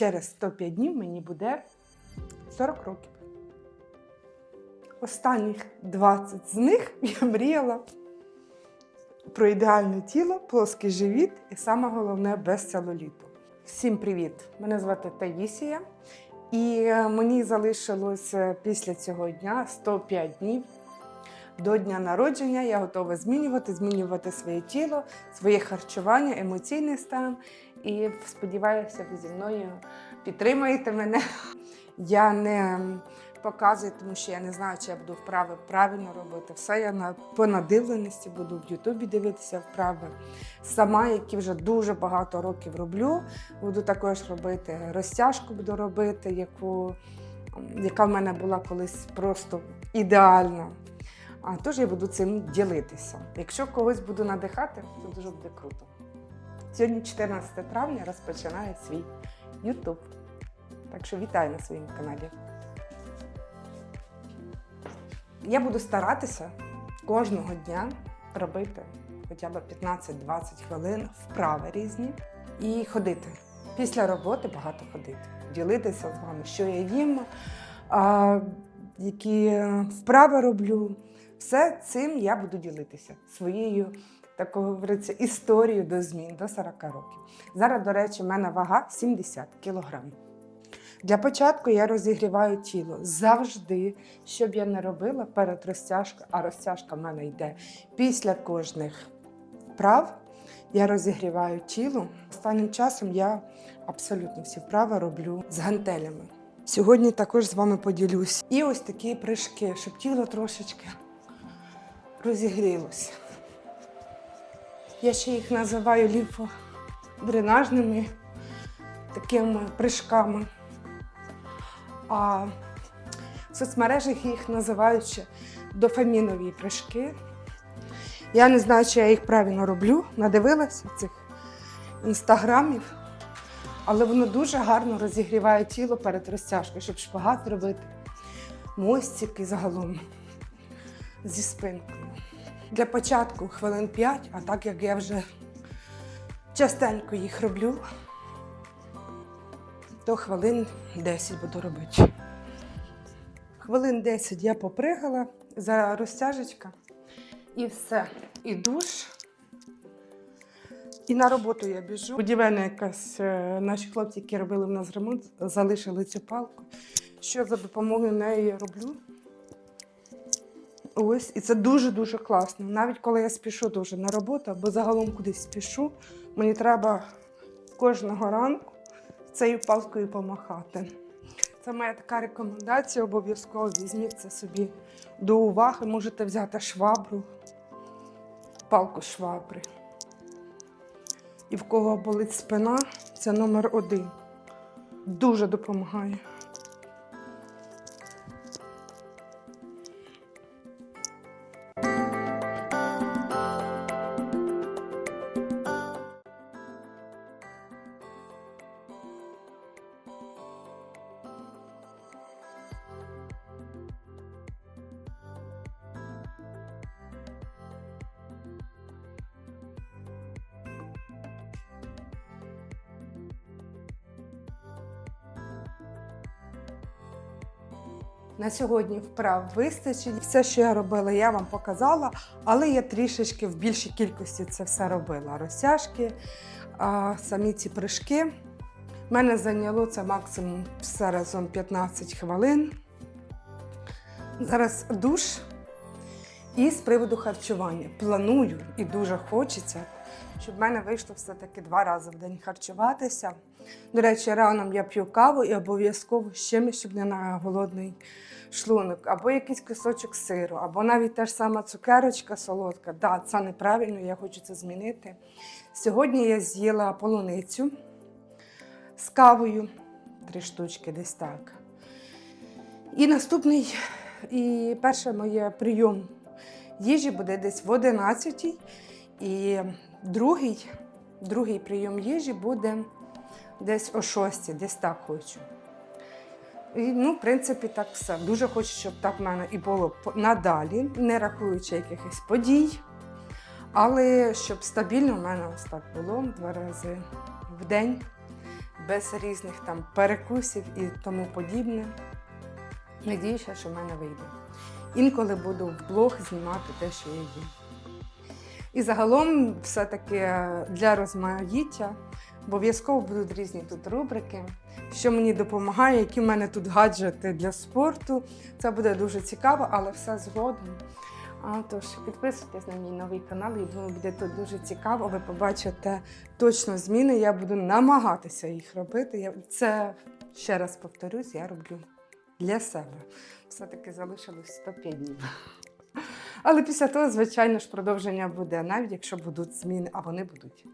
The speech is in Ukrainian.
через 105 днів мені буде 40 років. Останніх 20 з них я мріяла про ідеальне тіло, плоский живіт і саме головне без целуліту. Всім привіт! Мене звати Таїсія, і е, мені залишилось е, після цього дня 105 днів до дня народження. Я готова змінювати, змінювати своє тіло, своє харчування, емоційний стан. І сподіваюся, ви зі мною підтримаєте мене. Я не показую, тому що я не знаю, чи я буду вправи правильно робити. Все я на по надивленості буду в Ютубі дивитися вправи. Сама, які вже дуже багато років роблю. Буду також робити розтяжку, буду робити, яку, яка в мене була колись просто ідеальна. А тож я буду цим ділитися. Якщо когось буду надихати, то дуже буде круто. Сьогодні, 14 травня, розпочинаю свій YouTube. Так що вітаю на своєму каналі. Я буду старатися кожного дня робити хоча б 15-20 хвилин вправи різні і ходити. Після роботи багато ходити, ділитися з вами, що я їм, які вправи роблю. Все цим я буду ділитися своєю, так говориться, історією до змін до 40 років. Зараз, до речі, в мене вага 70 кілограмів. Для початку я розігріваю тіло завжди, що б я не робила перед розтяжкою, а розтяжка в мене йде після кожних вправ. Я розігріваю тіло. Останнім часом я абсолютно всі вправи роблю з гантелями. Сьогодні також з вами поділюсь. І ось такі прыжки, щоб тіло трошечки розігрілося. Я ще їх називаю лімфодренажними такими прыжками. А в соцмережах їх називають ще дофамінові прыжки. Я не знаю, чи я їх правильно роблю, надивилася цих інстаграмів, але воно дуже гарно розігріває тіло перед розтяжкою, щоб шпагат робити, мостики загалом зі спинкою. Для початку хвилин 5, а так як я вже частенько їх роблю, то хвилин 10 буду робити. Хвилин 10 я попригала за розтяжечка і все. І душ. І на роботу я біжу. Будівельна якась е, наші хлопці, які робили в нас ремонт, залишили цю палку. Що за допомогою неї я роблю? Ось, і це дуже-дуже класно. Навіть коли я спішу дуже на роботу або загалом кудись спішу, мені треба кожного ранку цією палкою помахати. Це моя така рекомендація. Обов'язково візьміть це собі до уваги. Можете взяти швабру, палку швабри. І в кого болить спина, це номер один. Дуже допомагає. На сьогодні вправ вистачить. Все, що я робила, я вам показала, але я трішечки в більшій кількості це все робила. Розтяжки, самі ці прыжки. Мене зайняло це максимум все разом 15 хвилин. Зараз душ. І з приводу харчування. Планую і дуже хочеться, щоб в мене вийшло все-таки два рази в день харчуватися. До речі, раном я п'ю каву і обов'язково з чимось, щоб не на голодний шлунок, або якийсь кусочок сиру, або навіть та ж сама цукерочка солодка. Да, це неправильно, я хочу це змінити. Сьогодні я з'їла полуницю з кавою, три штучки десь так. І наступний, і перший моє прийом їжі буде десь в 11 і другий, другий прийом їжі буде десь о 6, десь так хочу. І, ну, в принципі, так все. Дуже хочу, щоб так в мене і було надалі, не рахуючи якихось подій. Але щоб стабільно в мене ось так було два рази в день без різних там перекусів і тому подібне. Надіюся, що в мене вийде. Інколи буду в блог знімати те, що я їм. І загалом, все-таки для розмаїття обов'язково будуть різні тут рубрики, що мені допомагає, які в мене тут гаджети для спорту. Це буде дуже цікаво, але все згодом. А, тож підписуйтесь на мій новий канал, я думаю, буде тут дуже цікаво. Ви побачите точно зміни. Я буду намагатися їх робити. Я це ще раз повторюсь, я роблю для себе. Все-таки залишилось 105 днів. Але після того, звичайно ж, продовження буде, навіть якщо будуть зміни, а вони будуть.